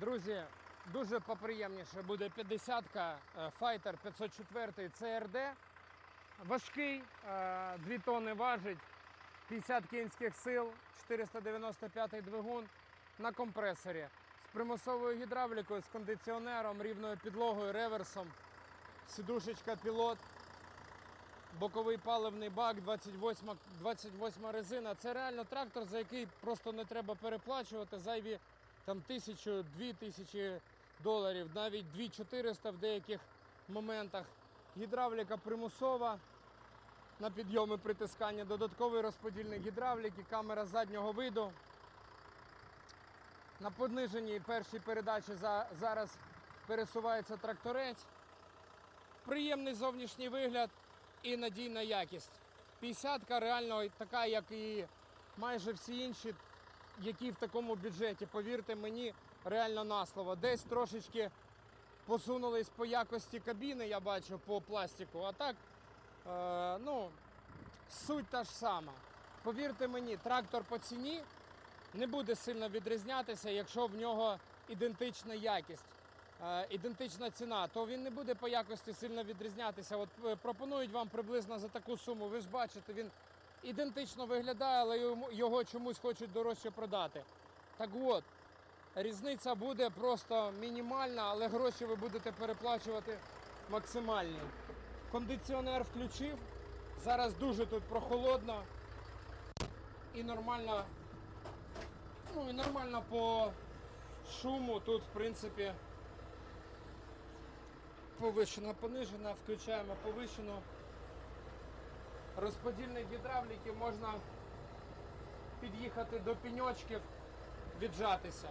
Друзі, дуже поприємніше буде 50-ка е, Fighter 504 CRD. Важкий, 2 тонни важить, 50 кінських сил, 495 двигун на компресорі з примусовою гідравлікою, з кондиціонером, рівною підлогою, реверсом, сідушечка пілот, боковий паливний бак, 28, 28 резина. Це реально трактор, за який просто не треба переплачувати зайві там тисячу, дві тисячі доларів, навіть 2400 в деяких моментах. Гідравліка примусова на підйоми притискання, додатковий розподільник гідравліки, камера заднього виду. На пониженій першій передачі за, зараз пересувається тракторець. Приємний зовнішній вигляд і надійна якість. 50-ка реально така, як і майже всі інші, які в такому бюджеті. Повірте мені, реально на слово. Десь трошечки посунулись по якості кабіни, я бачу, по пластику. А так, е, ну, суть та ж сама. Повірте мені, трактор по ціні не буде сильно відрізнятися, якщо в нього ідентична якість, е, ідентична ціна, то він не буде по якості сильно відрізнятися. От е, пропонують вам приблизно за таку суму. Ви ж бачите, він ідентично виглядає, але його чомусь хочуть дорожче продати. Так от, різниця буде просто мінімальна, але гроші ви будете переплачувати максимальні. Кондиціонер включив. Зараз дуже тут прохолодно і нормально Ну і нормально по шуму тут, в принципі, повишена, понижена, включаємо повишену. Розподільник гідравліки можна під'їхати до піньочків, віджатися.